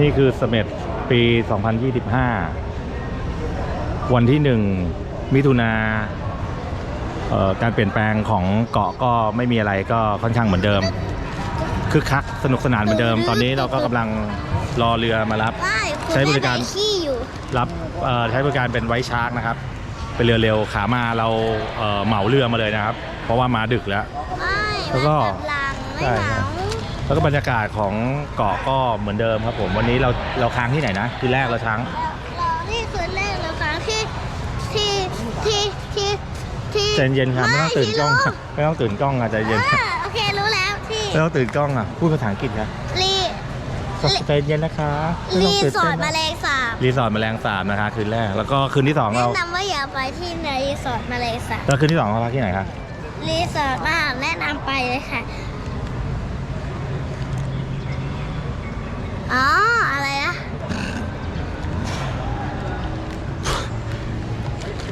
นี่คือเสม็ดปี 2025 วันที่หนึ่งมิถุนาเอ่อการเปลี่ยนแปลงของเกาะก็ไม่มีอะไรก็ค่อนข้างเหมือนเดิมคึกคักสนุกสนานเหมือนเดิม ตอนนี้เราก็กำลังรอเรือมารับไม่คุณใช้บริการแม่ไหนขี้อยู่รับเอ่อใช้บริการเป็นไวท์ชาร์กนะครับ เป็นเรือเร็วขามาเราเอ่อเหมาเรือมาเลยนะครับ เพราะว่ามาดึกแล้วไม่แล้วก็มันกำลังไม่ใช่เหใช่งา แล้วก็บรรยากาศของเกาะก็เหมือนเดิมครับผมวันนี้เราเราค้างที่ไหนนะคือแรกเราค้างเรานี่คือแรกเลยครั้งที่ที่ที่ที่ที่ใจเย็นครับไม่ต้องตื่นกล้องที่ไม่ต้องตื่นกล้องอะใจเย็นรู้อ่าโอเครู้แล้วที่ไม่ต้องตื่นกล้องอะพูดภาษาอังกฤษครับรีใจเย็นนะคะไม่รีต้องตื่นสอเต้ร์ทนแมนะลงสาบรีสอร์ทแมลงสาบนะคะคืนแรกแล้วก็คืนที่สองเราแนะนำว่าอย่าไปที่รีสอร์ทแมลงสาบแล้วคืนที่สองเราพักที่ไหนคะรีสอร์ทมากแนะนำไปเลยค่ะ อ๋อ อะไรนะ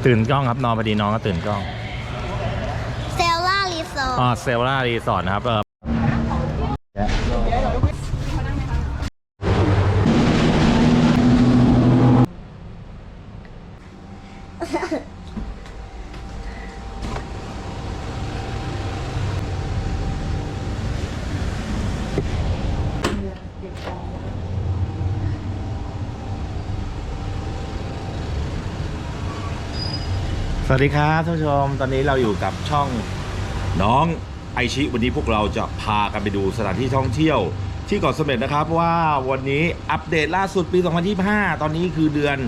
ตื่นกล้องครับนอนพอดีน้องก็ตื่นกล้องเซลล่ารีสอร์ทอ๋อเซลล่ารีสอร์ทนะครับเออส วัสดีครับท่านผู้ชม ตอนนี้เราอยู่กับช่องน้องไอชิวันนี้พวกเราจะพากันไปดูสถานที่ท่องเที่ยว ที่เกาะเสม็ดนะครับว่าวันนี้อัปเดตล่าสุดปี 2025 ตอนนี้คือเดือน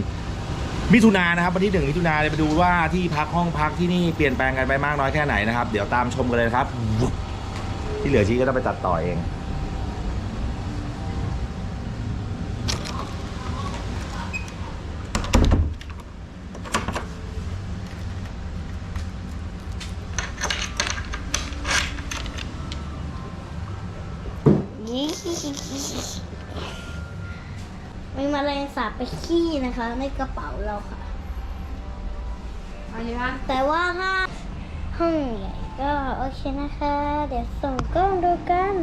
มิถุนายนนะครับวันที่หนึ่งมิถุนายนเลยไปดูว่าที่พักห้องพักที่นี่เปลี่ยนแปลงกันไปมากน้อยแค่ไหนนะครับ เดี๋ยวตามชมกันเลยครับ ที่เหลือชี้ก็ต้องไปตัดต่อเอง มีแมลงสาบไปขี้นะคะ ในกระเป๋าเราค่ะ เอาเลยคะแต่ว่าถ้าห้องใหญ่ก็โอเคนะคะ เดี๋ยวส่งกล้องดูกัน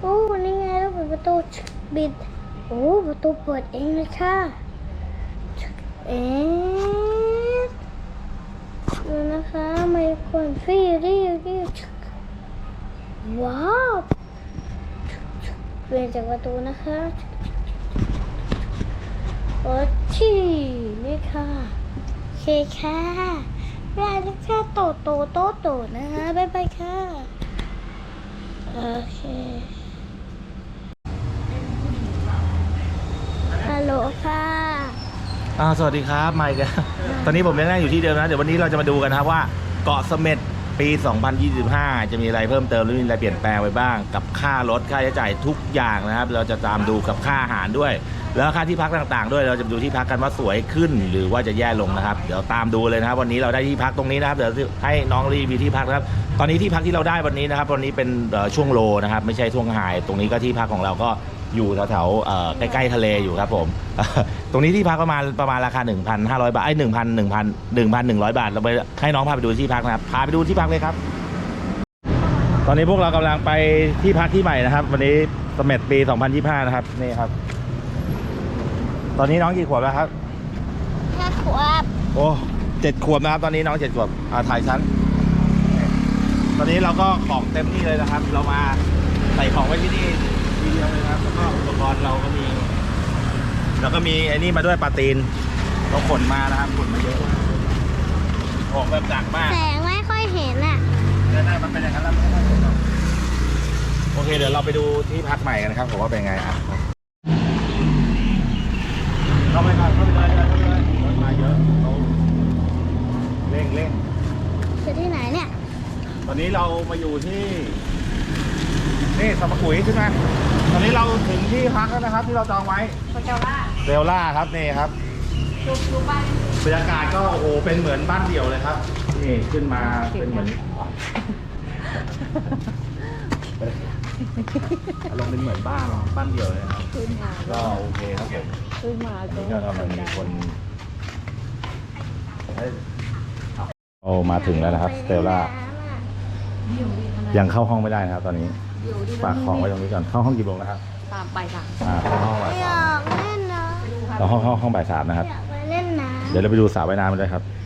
โอ้นี่ไงเราเปิดประตูบิดโอ้ประตูเปิดเองเลยค่ะเอ๊ะดูนะคะไมโครฟี่รีวรีวว้าว เปลี่ยนจากประตูนะคะโอ้ชี่นี่ค่ะโอเคค่ะรายเล็กแค่โตโตโตโตนะคะบ๊ายบายค่ะ โอเคฮัลโหลค่ะอ่าสวัสดีครับไมค์ครับตอนนี้ผมยังนั่งอยู่ที่เดิมนะ เดี๋ยววันนี้เราจะมาดูกันนะครับว่าเกาะเสม็ด ปี 2025 จะมีอะไรเพิ่มเติมหรือมีอะไรเปลี่ยนแปลงไปบ้าง กับค่ารถค่าใช้จ่ายทุกอย่างนะครับ เราจะตามดูกับค่าอาหารด้วย แล้วค่าที่พักต่างๆ ด้วยเราจะดูที่พักกันว่าสวยขึ้นหรือว่าจะแย่ลงนะครับเดี๋ยวตามดูเลยนะครับ วันนี้เราได้ที่พักตรงนี้นะครับเดี๋ยวให้น้องรีวิวที่พักนะครับ ตอนนี้ที่พักที่เราได้วันนี้นะครับวันนี้เป็นช่วงโลนะครับ ไม่ใช่ช่วงไฮตรงนี้ก็ที่พักของเราก็ อยู่แถวๆเอ่อใกล้ๆทะเลอยู่ครับผม ตรงนี้ที่พักประมาณประมาณราคา 1,500 บาทไอ้1,000 1,000 1,100บาท เราไปให้น้องพาไปดูที่พักนะครับ พาไปดูที่พักเลยครับ ตอนนี้พวกเรากำลังไปที่พักที่ใหม่นะครับ วันนี้เสม็ดปี 2025 นะครับ นี่ครับ ตอนนี้น้องกี่ขวบแล้วครับแค่ขวบ โอ้เจ็ดขวบนะครับ ตอนนี้น้องเจ็ดขวบ อ่าถ่ายชั้น ตอนนี้เราก็ของเต็มที่เลยนะครับ เรามาใส่ของไว้ที่นี่ ทีเดียวเลยนะครับแล้วก็อุปกรณ์เราก็มี แล้วก็มีไอ้นี่มาด้วยปลาตีนเราขนมานะครับขนมาเยอะมากของแบบหนักมากแสงไม่ค่อยเห็นอะได้ได้มันเป็นอย่างนั้นแล้วไม่ค่อยเห็นหรอกโอเคเดี๋ยวเราไปดูที่พักใหม่กันนะครับผมว่าเป็นไงอะเข้าไปก่อนเข้าไปเลยเข้าไปเลยรถมาเยอะเขาเร่งเร่งคือที่ไหนเนี่ย ตอนนี้เรามาอยู่ที่ นี่สมกุยใช่ไหมตอนนี้เราถึงที่พักแล้วนะครับ ที่เราจองไว้โคเจล่าเรลล่าครับนี่ครับดูดูบ้านบรรยากาศก็โอ้โหเป็นเหมือนบ้านเดี่ยวเลยครับนี่ขึ้นมาเป็นเหมือนอารมณ์เป็นเหมือนบ้านบ้านเดี่ยวเลยนะครับขึ้นมาก็โอเคครับผมขึ้นมานี่ก็กำลังมีคนโอ้มาถึงแล้วนะครับสเตลล่ายังเข้าห้องไม่ได้นะครับตอนนี้ ฝากของไว้ตรงนี้ก่อนเข้าห้องกี่โมงนะครับตามบ่ายสามอ่าห้องบ่ายอยาสามกเล่นนะเราห้องห้องห้องบ่ายสามนะครับ อยากไปเล่นน้ำเดี๋ยวเราไปดูสระว่ายน้ำกันด้วยครับเล่นน้ำ